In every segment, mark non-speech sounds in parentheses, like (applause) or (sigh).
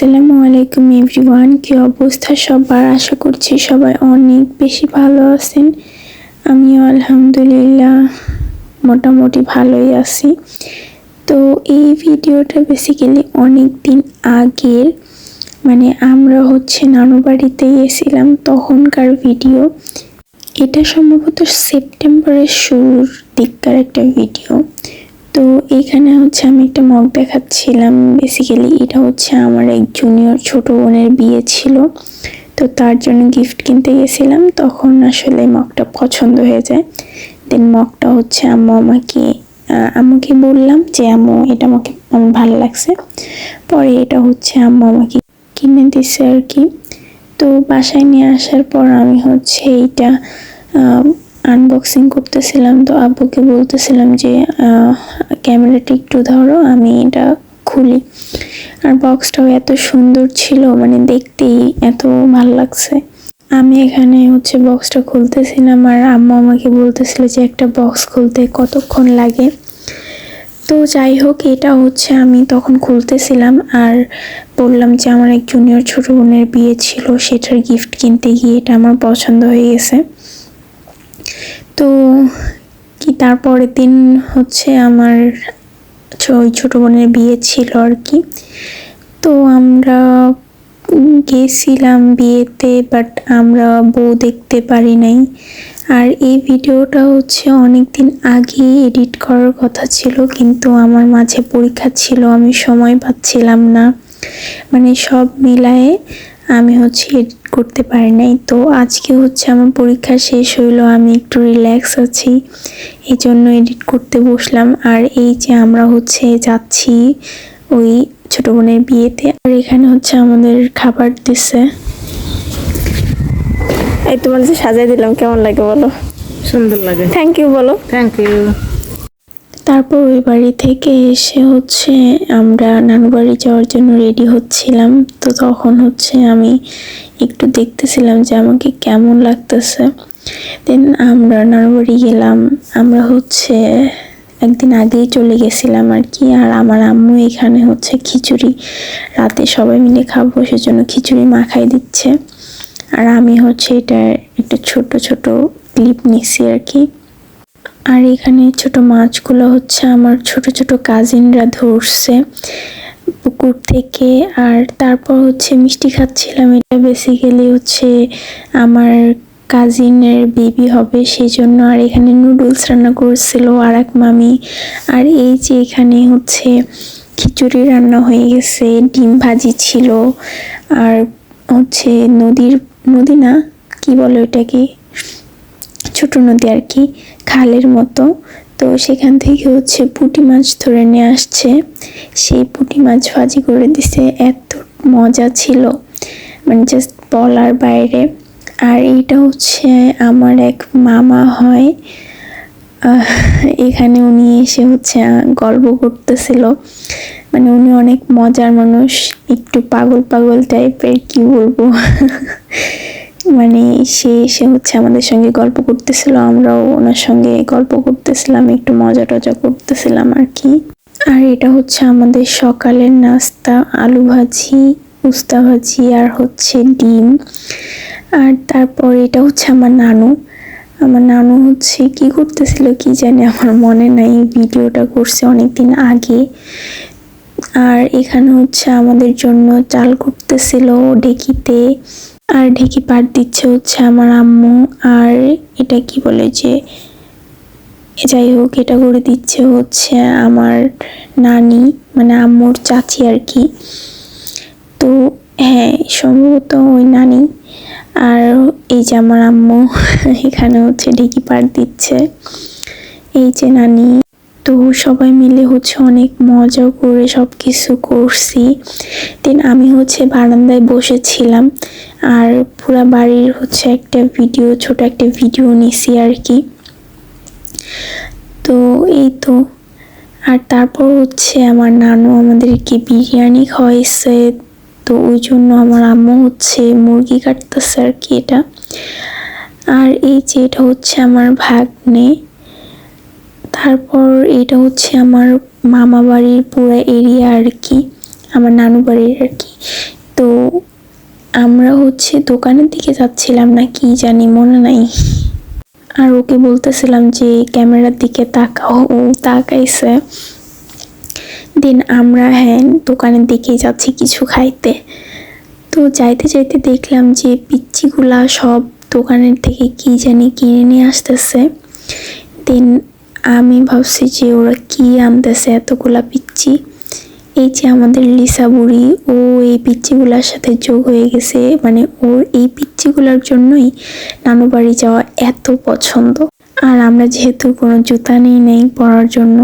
আসসালামু আলাইকুম এভরিওয়ান, কি অবস্থা সবার? আশা করছি সবাই অনেক বেশি ভালো আছেন। আমিও আলহামদুলিল্লাহ মোটামুটি ভালোই আছি। তো এই ভিডিওটা বেসিক্যালি অনেক দিন আগের মানে আমরা হচ্ছে নানু গেছিলাম তখনকার ভিডিও। এটা সম্ভবত সেপ্টেম্বরের শুরুর দিককার একটা ভিডিও। তো এইখানে হচ্ছে আমি একটা মগ দেখাচ্ছিলাম। বেসিক্যালি এটা হচ্ছে আমার এক জুনিয়র ছোট বোনের বিয়ে ছিল। তো তার জন্য গিফট কিনতে গেছিলাম। তখন আসলে মগটা পছন্দ হয়ে যায়। দেন মগটা হচ্ছে আম্মু আমাকে আম্মুকে বললাম যে, আম্মু, এটা আমাকে আমার ভালো লাগছে। পরে এটা হচ্ছে আম্মু আমাকে কিনে দিছে আর কি। তো বাসায় নিয়ে আসার পর আমি হচ্ছে এইটা আনবক্সিং করতেছিলাম তো আব্বুকে বলতেছিলাম যে ক্যামেরাটা একটু ধরো, আমি এটা খুলি। আর বক্সটাও এত সুন্দর ছিল মানে দেখতেই এত ভালো লাগছে। আমি এখানে হচ্ছে বক্সটা খুলতেছিলাম, আর আম্মা আমাকে বলতেছিল যে, একটা বক্স খুলতে কতক্ষণ লাগে? তো যাই হোক, এটা হচ্ছে আমি তখন খুলতেছিলাম, আর বললাম যে, আমার এক জুনিয়র ছোট বোনের বিয়ে ছিল, সেটার গিফট কিনতে গিয়ে এটা আমার পছন্দ হয়ে গেছে। কি তারপরের দিন হচ্ছে আমার ওই ছোট বোনের বিয়ে ছিল আর কি। তো আমরা গেছিলাম বিয়েতে বাট আমরা বউ দেখতে পারি নাই। আর এই ভিডিওটা হচ্ছে অনেক দিন আগে এডিট করার কথা ছিল, কিন্তু আমার মাঝে পরীক্ষা ছিল, আমি সময় পাচ্ছিলাম না। মানে সব মিলায়ে আমি হচ্ছে এডিট করতে পারি নাই। তো আজকে হচ্ছে আমার পরীক্ষা শেষ হইল আমি একটু রিল্যাক্স আছি। এই জন্য এডিট করতে বসলাম। আর এই যে আমরা হচ্ছে যাচ্ছি ওই ছোট বোনের বিয়েতে আর এখানে হচ্ছে আমাদের খাবার দিচ্ছে এই তোমার যে সাজাই দিলাম কেমন লাগে বলো? সুন্দর লাগে। থ্যাংক ইউ বলো। থ্যাংক ইউ তারপর ওই বাড়ি থেকে এসে হচ্ছে আমরা নানু বাড়ি যাওয়ার জন্য রেডি হচ্ছিলাম। তো তখন হচ্ছে আমি একটু দেখতেছিলাম যে আমাকে কেমন লাগতেছে। দেন আমরা নানু বাড়ি গেলাম। আমরা হচ্ছে একদিন আগেই চলে গেছিলাম আর কি। আর আমার আম্মু এখানে হচ্ছে খিচুড়ি, রাতে সবাই মিলে খাব সেজন্য খিচুড়ি মাখাই দিচ্ছে। আর আমি হচ্ছে এটা একটা ছোট ছোট ক্লিপ নিছি আর কি। আর এখানে ছোট মাছগুলো হচ্ছে আমার ছোট ছোট কাজিনরা ধরছে পুকুর থেকে। আর তারপর হচ্ছে মিষ্টি খাচ্ছিলাম। এটা বেসিক্যালি হচ্ছে আমার কাজিনের বেবি হবে সেই জন্য আর এখানে নুডলস রান্না করছিল আর এক মামি। আর এই যে এখানে হচ্ছে খিচুড়ি রান্না হয়ে গেছে, ডিম ভাজি ছিল। আর হচ্ছে নদীর, নদী না? কি বলে ওটাকে ছোট নদী আর কি, খালের মতো। তো সেখান থেকে হচ্ছে পুঁটি মাছ ধরে নিয়ে আসছে। সেই পুঁটি মাছ ভাজি করে দিছে, এত মজা ছিল। মানে জাস্ট বলার বাইরে। আর এইটা হচ্ছে আমার এক মামা হয়। এখানে উনি এসে হচ্ছে গল্প করতেছিল। মানে উনি অনেক মজার মানুষ, একটু পাগল পাগল টাইপের কি বলব? (laughs) মানে সে এসে হচ্ছে আমাদের সঙ্গে গল্প করতেছিল, আমরাও ওনার সঙ্গে গল্প করতেছিলাম, একটু মজা টজা করতেছিলাম আর কি। আর এটা হচ্ছে আমাদের সকালের নাস্তা, আলু ভাজি, উস্তা ভাজি আর হচ্ছে ডিম। আর তারপর এটা হচ্ছে আমার নানু। আমার নানু হচ্ছে কি করতেছিল কি জানি আমার মনে নাই, ভিডিওটা করছে অনেকদিন আগে। আর এখানে হচ্ছে আমাদের জন্য চাল করতেছিল ডেকিতে। আর ঢেকি পাট দিচ্ছে হচ্ছে আমার আম্মু। আর এটা কি বলে যে যাই হোক, এটা করে দিচ্ছে হচ্ছে আমার নানি মানে আম্মুর চাচি আর কি। তো হ্যাঁ সম্ভবত ওই নানি। আর এই যে আমার আম্মু, (laughs) এখানে হচ্ছে ঢেকি পাট দিচ্ছে। এই যে নানি। তো সবাই মিলে হচ্ছে অনেক মজা করে সব কিছু করছি। দেন আমি হচ্ছে বারান্দায় বসেছিলাম। আর পুরা বাড়ির হচ্ছে একটা ভিডিও ছোট একটা ভিডিও নিছি আর কি তো এই তো। আর তারপর হচ্ছে আমার নানু আমাদেরকে বিরিয়ানি খাওয়াইছে। তো ওই জন্য আমার আম্মু হচ্ছে মুরগি কাটতেছে আর কি এটা। আর এই যে এটা হচ্ছে আমার ভাগ্নে। তারপর এটা হচ্ছে আমার মামা বাড়ির পুরো এরিয়া আর কি, আমার নানু বাড়ির আর কি। তো আমরা হচ্ছে দোকানের দিকে যাচ্ছিলাম না, কি জানি, মনে নাই। আর ওকে বলতেছিলাম যে, ক্যামেরার দিকে তাকাও, ও তাকাইছে। দেন আমরা হ্যাঁ দোকানের দিকেই যাচ্ছি কিছু খাইতে। তো যাইতে যাইতে দেখলাম যে, পিচ্চিগুলা সব দোকানের থেকে কি জানি কিনে নিয়ে আসতেছে। দেন আমি ভাবছি যে ওরা কি আনতেছে এতগুলা পিচ্ছি এই যে আমাদের লিসা বুড়ি, ও এই পিচ্চিগুলার সাথে যোগ হয়ে গেছে। মানে ওর এই পিচ্চিগুলার জন্যই নানু বাড়ি যাওয়া এত পছন্দ। আর আমরা যেহেতু কোনো জুতা নেই নেই পরার জন্য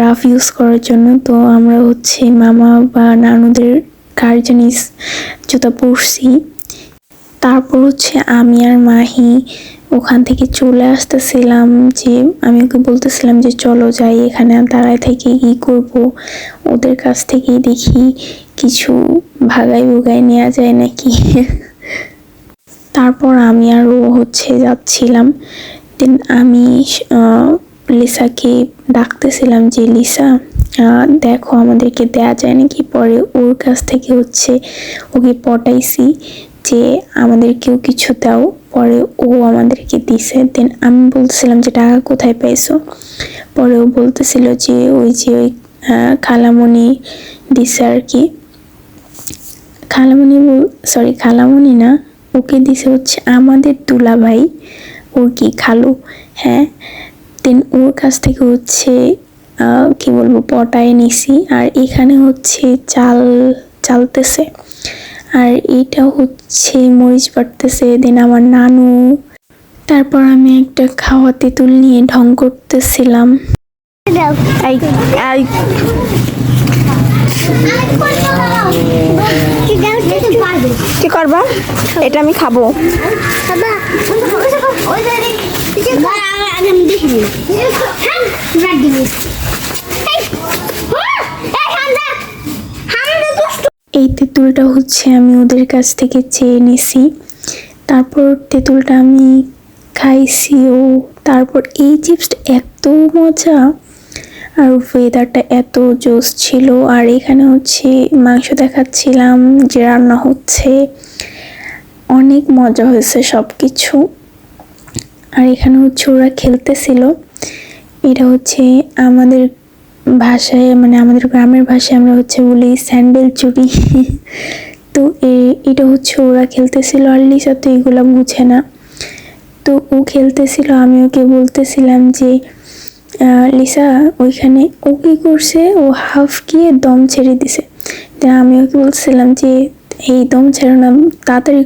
রাফ ইউজ করার জন্য, তো আমরা হচ্ছে মামা বা নানুদের কার জিনিস জুতা পরছি। তারপর হচ্ছে আমি আর মাহি ওখান থেকে চলে আসতেছিলাম যে, আমি ওকে বলতেছিলাম যে, চলো যাই এখানে দাঁড়ায় থেকে কি করব? ওদের কাছ থেকে দেখি কিছু ভাগাই ভুগাই নেওয়া যায় নাকি। তারপর আমি আর ও হচ্ছে যাচ্ছিলাম। দেন আমি লিসাকে ডাকতেছিলাম যে, লিসা দেখো আমাদেরকে দেয়া যায় নাকি? পরে ওর কাছ থেকে হচ্ছে ওকে পটাইছি। যে আমাদের কেউ কিছু দাও, পরে ও আমাদেরকে দিছে। দেন আমি বলতেছিলাম যে, টাকা কোথায় পাইছো? পরে ও বলতেছিল যে, ওই যে, ওই খালামণি দিছে আর কি। খালামণি সরি খালামণি না, ওকে দিছে হচ্ছে আমাদের দুলা ভাই ওর কি, খালু? হ্যাঁ। দেন ওর কাছ থেকে হচ্ছে কি বলব, পটায় নিছি। আর এখানে হচ্ছে চাল, চালতেছে। আর এটা হচ্ছে মরিচ বাটতেছে দেন আমার নানু। তারপর আমি একটা খাওয়া তেঁতুল নিয়ে ঢং করতেছিলাম। কি করবা? এটা আমি খাব। এই তেঁতুলটা হচ্ছে আমি ওদের কাছ থেকে চেয়ে নিছি। তারপর তেঁতুলটা আমি খাইছি ও তারপর এই চিপসটা এত মজা আর ওয়েদারটা এত জোস ছিল। আর এখানে হচ্ছে মাংস দেখাচ্ছিলাম যে রান্না হচ্ছে। অনেক মজা হয়েছে সব কিছু আর এখানে হচ্ছে ওরা খেলতেছিল। এটা হচ্ছে আমাদের ভাষায় মানে আমাদের গ্রামের ভাষায় আমরা হচ্ছে বলি স্যান্ডেল চুরি। তো এটা হচ্ছে ওরা খেলতেছিল, আর লিসা তো এগুলো বুঝে না। তো ও খেলতেছিল, আমি ওকে বলতেছিলাম যে লিসা, ওইখানে ও কি করছে? ও হাফ গিয়ে দম ছেড়ে দিছে। তা আমি ওকে বলছিলাম যে, এই দম ছেড়ো না, তাড়াতাড়ি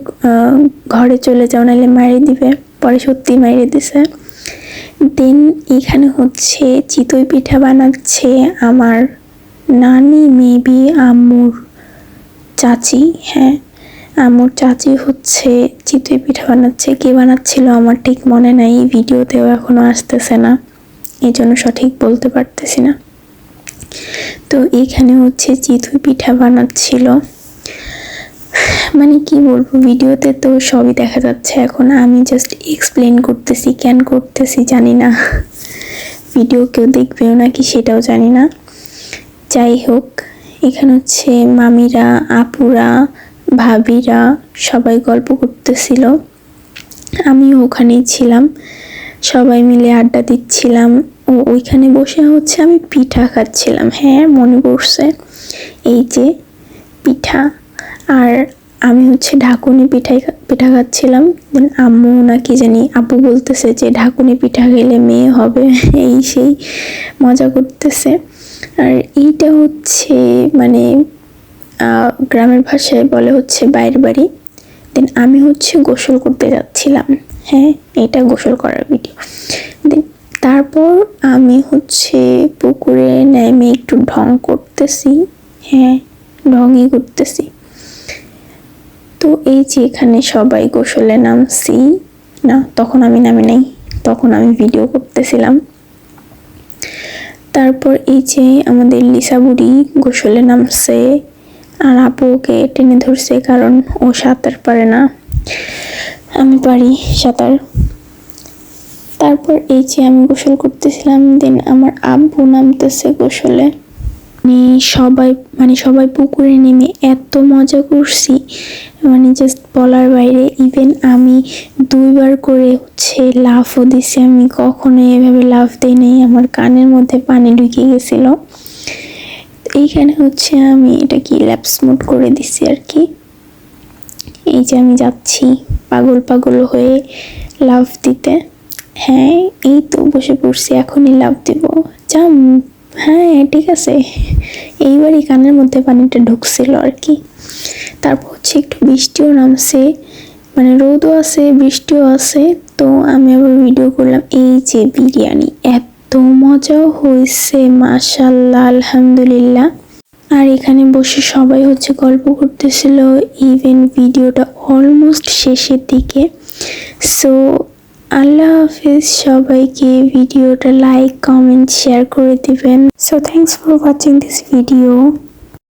ঘরে চলে যাও, নাহলে মারিয়ে দিবে। পরে সত্যি মারিয়ে দিছে। দেন এখানে হচ্ছে চিতই পিঠা বানাচ্ছে আমার নানি, মেবি আম্মুর চাচি হ্যাঁ। আম্মুর চাচি হচ্ছে চিতই পিঠা বানাচ্ছে। কে বানাচ্ছিল আমার ঠিক মনে নাই, ভিডিওতেও এখনও আসতেছে না। এই জন্য সঠিক বলতে পারতেছি না। তো এখানে হচ্ছে চিতই পিঠা বানাচ্ছিল। মানে কি বলব, ভিডিওতে তো সবই দেখা যাচ্ছে। এখন আমি জাস্ট এক্সপ্লেন করতেছি, কেন করতেছি জানি না। ভিডিও কেউ দেখবেও নাকি সেটাও জানি না। যাই হোক, এখানে হচ্ছে মামিরা, আপুরা, ভাবিরা সবাই গল্প করতেছিল। আমিও ওখানেই ছিলাম। সবাই মিলে আড্ডা দিচ্ছিলাম। ও ওইখানে বসে হচ্ছে আমি পিঠা খাচ্ছিলাম। হ্যাঁ মনে পড়ছে। এই যে পিঠা। আর আমি হচ্ছে ঢাকুনি পিঠাই পিঠা খাচ্ছিলাম। দেন আম্মু নাকি জানি আপু বলতেছে যে ঢাকুনি পিঠা খেলে মেয়ে হবে। (laughs) এই সেই মজা করতেছে। আর এইটা হচ্ছে মানে গ্রামের ভাষায় বলে হচ্ছে বাইরের বাড়ি। দেন আমি হচ্ছে গোসল করতে যাচ্ছিলাম। হ্যাঁ এটা গোসল করার ভিডিও দেন তারপর আমি হচ্ছে পুকুরে নেমে একটু ঢং করতেছি। হ্যাঁ ঢংই করতেছি। তো এই যে এখানে সবাই গোসলে নামছি, না, তখন আমি নামি নাই, তখন আমি ভিডিও করতেছিলাম। তারপর এই যে আমাদের লিসা বুড়ি গোসলে নামছে, আর আপু ওকে টেনে ধরছে কারণ ও সাঁতার পারে না। আমি পারি সাঁতার। তারপর এই যে আমি গোসল করতেছিলাম দেন আমার আব্বু নামতেছে গোসলে। মানে সবাই মানে সবাই পুকুরে নেমে এত মজা করছি। মানে জাস্ট বলার বাইরে ইভেন আমি দুইবার করে হচ্ছে লাফও দিছি, আমি কখনো এভাবে লাফ দিই নাই, আমার কানের মধ্যে পানি ঢুকে গেছিল। এইখানে হচ্ছে আমি এটা কি ল্যাপস মোড করে দিছি আর কি। এই যে আমি যাচ্ছি পাগল পাগল হয়ে লাভ দিতে। হ্যাঁ এই তো বসে পড়ছি, এখনই লাভ দিব। যাম হ্যাঁ ঠিক আছে। এইবারই কানের মধ্যে পানিটা ঢুকছিল আর কি। তারপর হচ্ছে একটু বৃষ্টিও নামছে মানে রোদও আছে, বৃষ্টিও আছে। তো আমি আবার ভিডিও করলাম, এই যে বিরিয়ানি, এত মজাও হয়েছে মাশাল্লাহ আলহামদুলিল্লাহ। আর এখানে বসে সবাই হচ্ছে গল্প করতেছিল ইভেন ভিডিওটা অলমোস্ট শেষের দিকে। সো আল্লাহ হাফিজ। সবাইকে ভিডিওটা লাইক কমেন্ট শেয়ার করে দিবেন। So thanks for watching this video